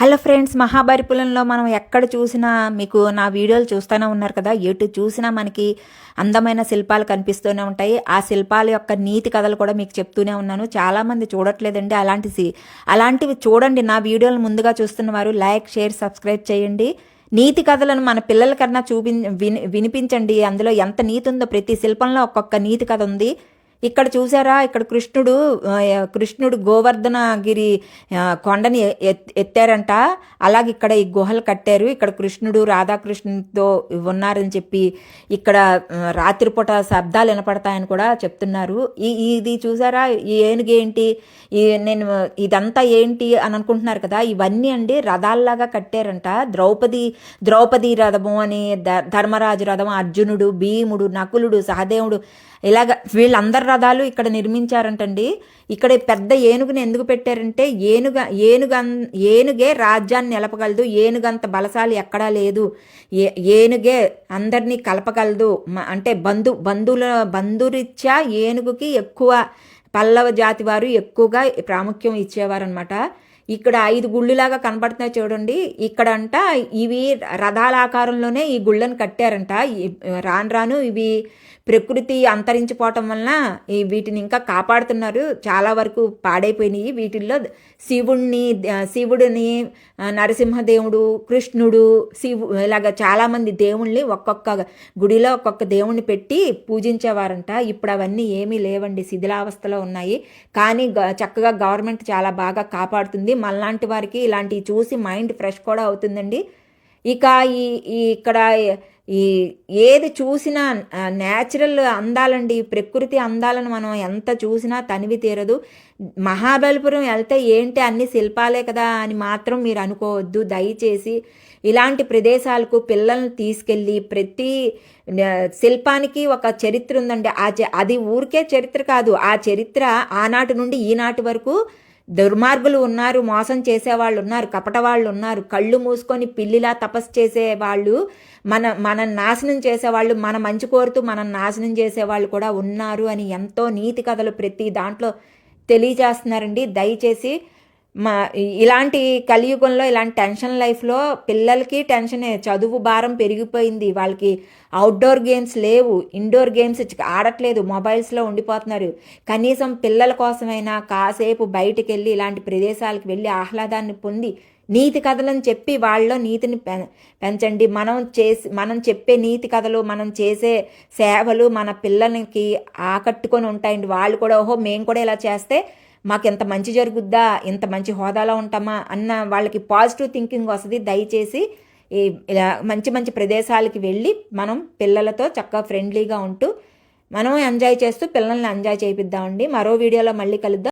Hello friends మహాబలిపురంలో మనం ఎక్కడ చూసినా మీకు నా వీడియోలు చూస్తూనే ఉన్నారు కదా. ఎటు చూసినా మనకి అందమైన శిల్పాలు కనిపిస్తూనే ఉంటాయి. ఆ శిల్పాల యొక్క నీతి కథలు కూడా మీకు చెప్తూనే ఉన్నాను. చాలామంది చూడట్లేదండి అలాంటిసి అలాంటివి చూడండి. నా వీడియోలు ముందుగా చూస్తున్న వారు లైక్ షేర్ సబ్స్క్రైబ్ చేయండి. నీతి కథలను మన పిల్లలకన్నా చూపి విని వినిపించండి. అందులో ఎంత నీతి ఉందో ప్రతి శిల్పంలో ఒక్కొక్క నీతి కథ ఉంది. ఇక్కడ చూసారా? ఇక్కడ కృష్ణుడు కృష్ణుడు గోవర్ధనగిరి కొండని ఎత్- ఎత్తారంట. అలాగే ఇక్కడ ఈ గుహలు కట్టారు. ఇక్కడ కృష్ణుడు రాధాకృష్ణుడితో ఉన్నారని చెప్పి ఇక్కడ రాత్రిపూట శబ్దాలు వినపడతాయని కూడా చెప్తున్నారు. ఈ ఇది చూసారా? ఈ ఏనుగు ఏంటి? ఈ నేను ఇదంతా ఏంటి అని అనుకుంటున్నారు కదా? ఇవన్నీ అండి రథాల్లాగా కట్టారంట. ద్రౌపది ద్రౌపది రథము అని ధర్మరాజు రథం అర్జునుడు భీముడు నకులుడు సహదేవుడు ఇలాగ వీళ్ళందరూ రథాలు ఇక్కడ నిర్మించారంటండి. ఇక్కడ పెద్ద ఏనుగుని ఎందుకు పెట్టారంటే ఏనుగ ఏనుగ ఏనుగే రాజ్యాన్ని నిలపగలదు ఏనుగంత బలశాలి ఎక్కడా లేదు. ఏ ఏనుగే అందరినీ కలపగలదు. అంటే బంధు బంధువుల బంధురీత్యా ఏనుగుకి ఎక్కువ పల్లవ జాతి వారు ఎక్కువగా ప్రాముఖ్యం ఇచ్చేవారనమాట ఇక్కడ ఐదు గుళ్ళులాగా కనబడుతున్నాయి చూడండి. ఇక్కడ అంట ఇవి రథాల ఆకారంలోనే ఈ గుళ్ళను కట్టారంట. రాను రాను ఇవి ప్రకృతి అంతరించిపోవటం వలన ఈ వీటిని ఇంకా కాపాడుతున్నారు. చాలా వరకు పాడైపోయినాయి. వీటిల్లో శివుణ్ణి శివుడిని నరసింహదేవుడు కృష్ణుడు శివు ఇలాగ చాలామంది దేవుణ్ణి ఒక్కొక్క గుడిలో ఒక్కొక్క దేవుణ్ణి పెట్టి పూజించేవారంట. ఇప్పుడు అవన్నీ ఏమీ లేవండి. శిథిలావస్థలో ఉన్నాయి. కానీ గ- చక్కగా గవర్నమెంట్ చాలా బాగా కాపాడుతుంది. మనలాంటి వారికి ఇలాంటివి చూసి మైండ్ ఫ్రెష్ కూడా అవుతుందండి. ఇక ఈ ఈ ఇక్కడ ఈ ఏది చూసినా న్యాచురల్ అందాలండి. ప్రకృతి అందాలను మనం ఎంత చూసినా తనివి తీరదు. మహాబలిపురం వెళ్తే ఏంటి అన్ని శిల్పాలే కదా అని మాత్రం మీరు అనుకోవద్దు. దయచేసి ఇలాంటి ప్రదేశాలకు పిల్లల్ని తీసుకెళ్ళి ప్రతి శిల్పానికి ఒక చరిత్ర ఉందండి. ఆ అది ఊరికే చరిత్ర కాదు. ఆ చరిత్ర ఆనాటి నుండి ఈనాటి వరకు దుర్మార్గులు ఉన్నారు మోసం చేసేవాళ్ళు ఉన్నారు కపట వాళ్ళు ఉన్నారు కళ్ళు మూసుకొని పిల్లిలా తపస్సు చేసే వాళ్ళు మన మనం నాశనం చేసేవాళ్ళు మన మంచి కోరుతూ మనం నాశనం చేసేవాళ్ళు కూడా ఉన్నారు అని ఎంతో నీతి కథలు ప్రతి దాంట్లో తెలియజేస్తున్నారండి. దయచేసి మా ఇలాంటి కలియుగంలో ఇలాంటి టెన్షన్ లైఫ్లో పిల్లలకి టెన్షనే చదువు భారం పెరిగిపోయింది. వాళ్ళకి అవుట్డోర్ గేమ్స్ లేవు ఇండోర్ గేమ్స్ ఆడట్లేదు మొబైల్స్లో ఉండిపోతున్నారు. కనీసం పిల్లల కోసమైనా కాసేపు బయటికి వెళ్ళి ఇలాంటి ప్రదేశాలకు వెళ్ళి ఆహ్లాదాన్ని పొంది నీతి కథలను చెప్పి వాళ్ళలో నీతిని పె- పెంచండి. మనం చేసి మనం చెప్పే నీతి కథలు మనం చేసే సేవలు మన పిల్లలకి ఆకట్టుకొని ఉంటాయండి. వాళ్ళు కూడా ఓహో మేము కూడా ఇలా చేస్తే మాకు ఎంత మంచి జరుగుద్దా? ఇంత మంచి హోదాలో ఉంటామా? అన్న వాళ్ళకి పాజిటివ్ థింకింగ్ వస్తుంది. దయచేసి ఈ ఇలా మంచి మంచి ప్రదేశాలకి వెళ్ళి మనం పిల్లలతో చక్కగా ఫ్రెండ్లీగా ఉంటూ మనం ఎంజాయ్ చేస్తూ పిల్లల్ని ఎంజాయ్ చేయిద్దామండి మరో వీడియోలో మళ్ళీ కలుద్దాం.